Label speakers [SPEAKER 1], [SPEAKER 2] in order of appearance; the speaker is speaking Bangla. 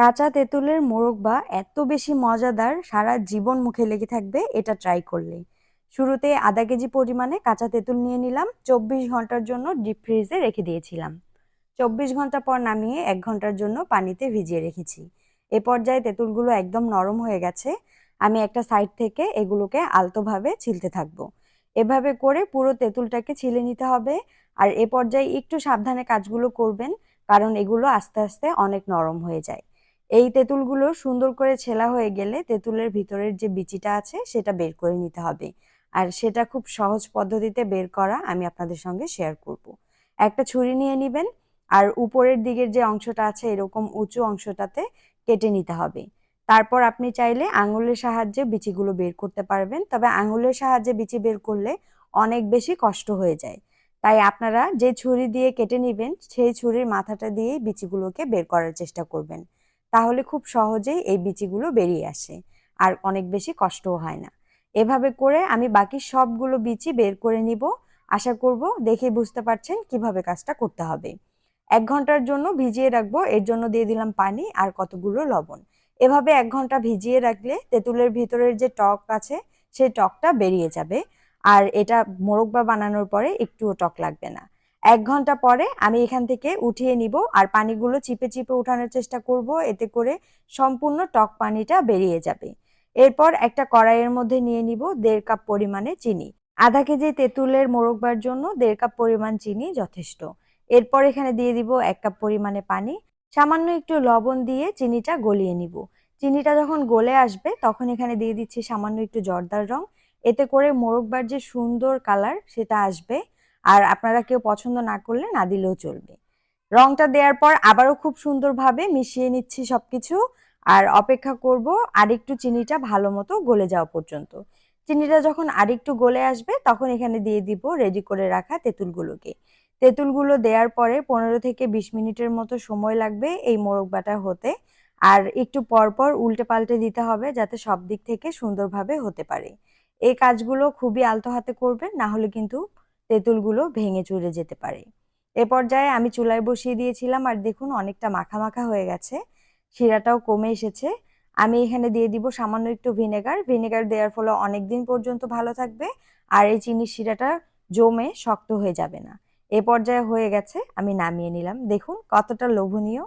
[SPEAKER 1] কাঁচা তেঁতুলের মোরব্বা এত বেশি মজাদার সারা জীবন মুখে লেগে থাকবে, এটা ট্রাই করলে শুরুতে আধা কেজি পরিমাণে কাঁচা তেঁতুল নিয়ে নিলাম, চব্বিশ ঘণ্টার জন্য ডিপ ফ্রিজে রেখে দিয়েছিলাম। চব্বিশ ঘণ্টা পর নামিয়ে এক ঘণ্টার জন্য পানিতে ভিজিয়ে রেখেছি। এ পর্যায়ে তেঁতুলগুলো একদম নরম হয়ে গেছে, আমি একটা সাইড থেকে এগুলোকে আলতোভাবে ছিলতে থাকব। এভাবে করে পুরো তেঁতুলটাকে ছিলে নিতে হবে, আর এ পর্যায়ে একটু সাবধানে কাজগুলো করবেন, কারণ এগুলো আস্তে আস্তে অনেক নরম হয়ে যায়। এই তেঁতুলগুলো সুন্দর করে ছেলা হয়ে গেলে তেঁতুলের ভিতরের যে বিচিটা আছে সেটা বের করে নিতে হবে। আর সেটা খুব সহজ পদ্ধতিতে বের করা আমি আপনাদের সঙ্গে শেয়ার করব। একটা ছুরি নিয়ে নেবেন আর উপরের দিকের যে অংশটা আছে এরকম উঁচু অংশটাতে কেটে নিতে হবে। তারপর আপনি চাইলে আঙুলের সাহায্যে বিচিগুলো বের করতে পারবেন, তবে আঙুলের সাহায্যে বিচি বের করলে অনেক বেশি কষ্ট হয়ে যায়। তাই আপনারা যে ছুরি দিয়ে কেটে নেবেন, সেই ছুরির মাথাটা দিয়েই বিচিগুলোকে বের করার চেষ্টা করবেন। তাহলে খুব সহজেই এই বিচিগুলো বেরিয়ে আসে আর অনেক বেশি কষ্টও হয় না। এভাবে করে আমি বাকি সবগুলো বিচি বের করে নিব। আশা করব দেখে বুঝতে পারছেন কীভাবে কাজটা করতে হবে। এক ঘণ্টার জন্য ভিজিয়ে রাখব, এর জন্য দিয়ে দিলাম পানি আর কতগুলো লবণ। এভাবে এক ঘণ্টা ভিজিয়ে রাখলে তেঁতুলের ভিতরের যে টক আছে, সেই টকটা বেরিয়ে যাবে। আর এটা মোরব্বা বানানোর পরে একটুও টক লাগবে না। এক ঘণ্টা পরে আমি এখান থেকে উঠিয়ে নিব আর পানিগুলো চিপে চিপে উঠানোর চেষ্টা করব, এতে করে সম্পূর্ণ টক পানিটা বেরিয়ে যাবে। এরপর একটা কড়াইয়ের মধ্যে নিয়ে নিব দেড় কাপ পরিমাণে চিনি। আধা কেজি তেঁতুলের মোরব্বার জন্য দেড় কাপ পরিমাণ চিনি যথেষ্ট। এরপর এখানে দিয়ে দিব এক কাপ পরিমাণে পানি। সামান্য একটু লবণ দিয়ে চিনিটা গলিয়ে নিব। চিনিটা যখন গলে আসবে, তখন এখানে দিয়ে দিচ্ছি সামান্য একটু জর্দার রং। এতে করে মোরব্বার যে সুন্দর কালার, সেটা আসবে। আর আপনারা কেউ পছন্দ না করলে না দিলেও চলবে। রংটা দেওয়ার পর আবারও খুব সুন্দরভাবে মিশিয়ে নিচ্ছি সব কিছু আর অপেক্ষা করব আরেকটু চিনিটা ভালো মতো গলে যাওয়া পর্যন্ত। চিনিটা যখন আরেকটু গলে আসবে তখন এখানে দিয়ে দিব রেডি করে রাখা তেঁতুলগুলোকে। তেঁতুলগুলো দেওয়ার পরে পনেরো থেকে বিশ মিনিটের মতো সময় লাগবে এই মোরগবাটা হতে। আর একটু পরপর উল্টে পাল্টে দিতে হবে যাতে সব দিক থেকে সুন্দরভাবে হতে পারে। এই কাজগুলো খুবই আলতো হাতে করবেন, না হলে কিন্তু তেঁতুলগুলো ভেঙে চুরে যেতে পারে। এ পর্যায়ে আমি চুলায় বসিয়ে দিয়েছিলাম আর দেখুন অনেকটা মাখা মাখা হয়ে গেছে, শিরাটাও কমে এসেছে। আমি এখানে দিয়ে দিব সামান্য একটু ভিনেগার। ভিনেগার দেওয়ার ফলে অনেক দিন পর্যন্ত ভালো থাকবে আর এই চিনির শিরাটা জমে শক্ত হয়ে যাবে না। এ পর্যায়ে হয়ে গেছে, আমি নামিয়ে নিলাম। দেখুন কতটা লোভনীয়।